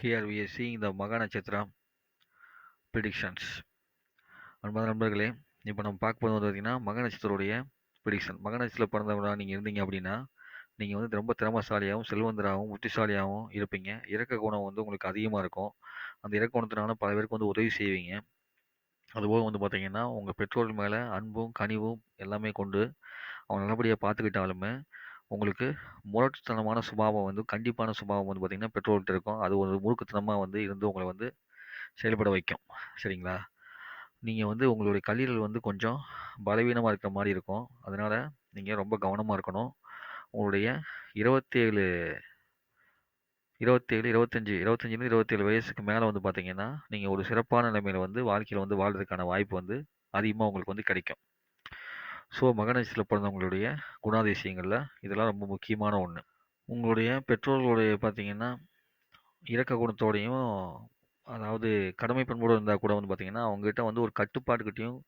Here we are seeing the மகா Nakshatra predictions அன்பான நண்பர்களே இப்போ நம்ம பார்க்க போகிறது வந்து பார்த்தீங்கன்னா மக நட்சத்திரோடைய ப்ரிடிக்ஷன் மக நட்சத்திரத்தில் பிறந்தவராக நீங்கள் இருந்தீங்க அப்படின்னா நீங்கள் வந்து ரொம்ப திறமசாலியாகவும் செல்வந்தராகவும் புத்திசாலியாகவும் இருப்பீங்க. இறக்க குணம் வந்து உங்களுக்கு அதிகமாக இருக்கும். அந்த இறக்க குணத்தினால பல பேருக்கு வந்து உதவி செய்வீங்க. அதுபோக வந்து பார்த்தீங்கன்னா உங்கள் பெற்றோர்கள் மேலே அன்பும் கனிவும் எல்லாமே கொண்டு அவங்க நல்லபடியாக பார்த்துக்கிட்டாலுமே உங்களுக்கு முரட்டுத்தனமான சுபாவம் வந்து கண்டிப்பான சுபாவம் வந்து பார்த்திங்கன்னா பெற்றோர்கிட்ட இருக்கும். அது ஒரு முறுக்குத்தனமாக வந்து இருந்து உங்களை வந்து செயல்பட வைக்கும். சரிங்களா? நீங்கள் வந்து உங்களுடைய கல்லீரல் வந்து கொஞ்சம் பலவீனமாக இருக்கிற மாதிரி இருக்கும். அதனால் நீங்கள் ரொம்ப கவனமாக இருக்கணும். உங்களுடைய இருபத்தேழு இருபத்தேழு இருபத்தஞ்சி இருபத்தஞ்சிலேருந்து இருபத்தேழு வயசுக்கு மேலே வந்து பார்த்தீங்கன்னா நீங்கள் ஒரு சிறப்பான நிலைமையில் வந்து வாழ்க்கையில் வந்து வாழ்கிறதுக்கான வாய்ப்பு வந்து அதிகமாக உங்களுக்கு வந்து கிடைக்கும். ஸோ மகனத்தில் பிறந்தவங்களுடைய குணாதிசயங்களில் இதெல்லாம் ரொம்ப முக்கியமான ஒன்று உங்களுடைய பெற்றோர்களுடைய பார்த்தீங்கன்னா இறக்க குணத்தோடையும் அதாவது கடமை பண்போடு இருந்தால் கூட வந்து பார்த்தீங்கன்னா அவங்ககிட்ட வந்து ஒரு கட்டுப்பாடுகிட்டையும்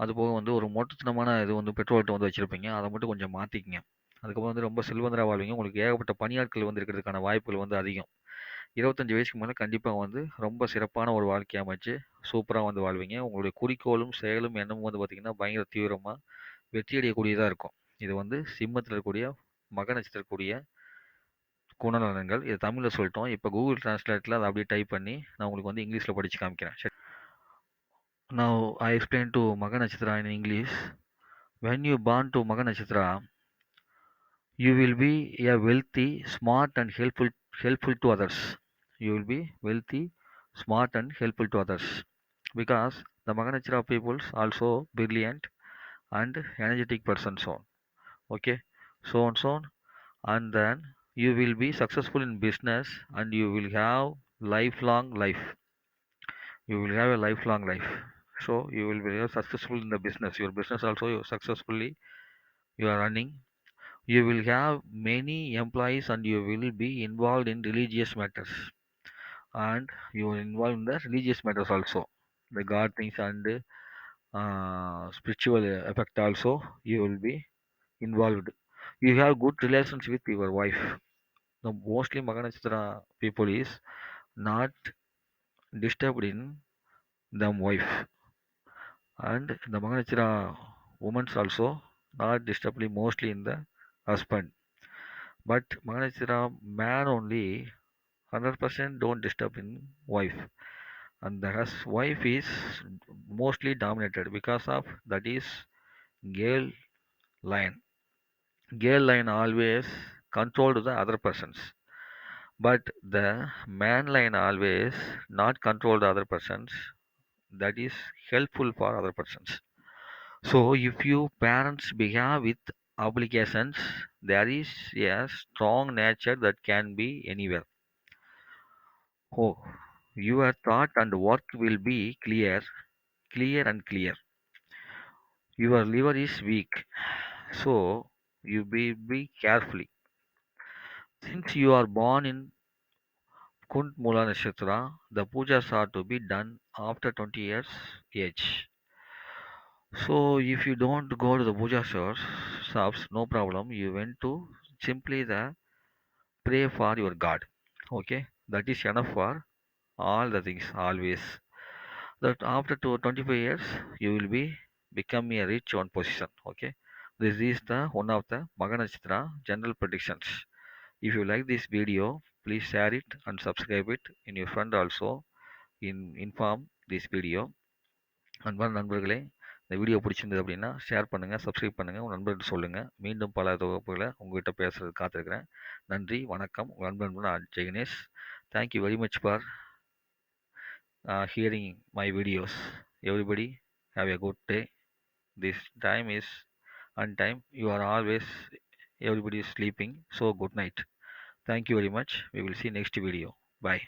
அதுபோக வந்து ஒரு மொட்டத்தனமான இது வந்து பெற்றோர்கிட்ட வந்து வச்சுருப்பீங்க. அதை மட்டும் கொஞ்சம் மாற்றிக்கிங்க அதுக்கப்புறம் வந்து ரொம்ப செல்வந்தராக வாழ்வீங்க. உங்களுக்கு ஏகப்பட்ட பணியாட்கள் வந்து இருக்கிறதுக்கான வாய்ப்புகள் வந்து அதிகம். இருபத்தஞ்சி வயசுக்கு மேலே கண்டிப்பாக வந்து ரொம்ப சிறப்பான ஒரு வாழ்க்கை அமைச்சு சூப்பராக வந்து வாழ்வீங்க. உங்களுடைய குறிக்கோளும் செயலும் எண்ணமும் வந்து பார்த்திங்கன்னா பயங்கர தீவிரமாக வெற்றி அடையக்கூடியதாக இருக்கும். இது வந்து சிம்மத்தில் இருக்கக்கூடிய மக நட்சத்திரக்கூடிய குணநலன்கள். இது தமிழில் சொல்லிட்டோம். இப்போ கூகுள் டிரான்ஸ்லேட்டில் அதை அப்படியே டைப் பண்ணி நான் உங்களுக்கு வந்து இங்கிலீஷில் படித்து காமிக்கிறேன். சரி. நான் I explain to Magha Nakshatra in English when you born to Magha Nakshatra you will be a wealthy smart and helpful helpful to others. You will be wealthy smart and helpful to others. Because the maganachara peoples also brilliant and energetic person so on. okay? So and so on. And then you will be successful in business and you will have lifelong life. You will have a lifelong life. So you will be successful in the business. Your business also you successfully you are running you will have many employees and you will be involved in religious matters and you are involved in the religious matters also. The god things and uh, spiritual effect also you will be involved. You have good relations with your wife. The mostly maganachitra people is not disturbed in them wife. And the maganachitra women also not disturbed mostly in the husband. But Maganachira man only 100% don't disturb in wife. And the wife is mostly dominated because of that is girl line. Girl line always controlled the other persons. But the man line always not control the other persons. That is helpful for other persons. So if you parents behave with obligations, there is a strong nature that can be anywhere. Oh, your thought and work will be clear, clear and clear. Your liver is weak, so you be, be carefully. Since you are born in Kunt Mula Nakshatra, the pujas are to be done after 20 years age. So if you don't go to the puja shops, no problem. You went to simply the pray for your God. Okay, that is enough for all the things always. That after two, 25 years, you will be become a rich one position. Okay, this is the one of the Maganachitra general predictions. If you like this video, please share it and subscribe it. In your friend also, in inform this video. அன்பான நண்பர்களே இந்த video பிடிச்சிருந்தது அப்படின்னா share பண்ணுங்கள் subscribe பண்ணுங்கள் உங்கள் நண்பர்கிட்ட சொல்லுங்கள் மீண்டும் பல தொகுப்புகளை உங்கள்கிட்ட பேசுறது காத்திருக்கிறேன் நன்றி வணக்கம் உங்கள் நண்பன் நான் ஜெகனேஷ் Thank you very much for uh, hearing my videos. Everybody, have a good day. This time is on time. You are always, everybody is sleeping. So, good night. Thank you very much. We will see next video. Bye.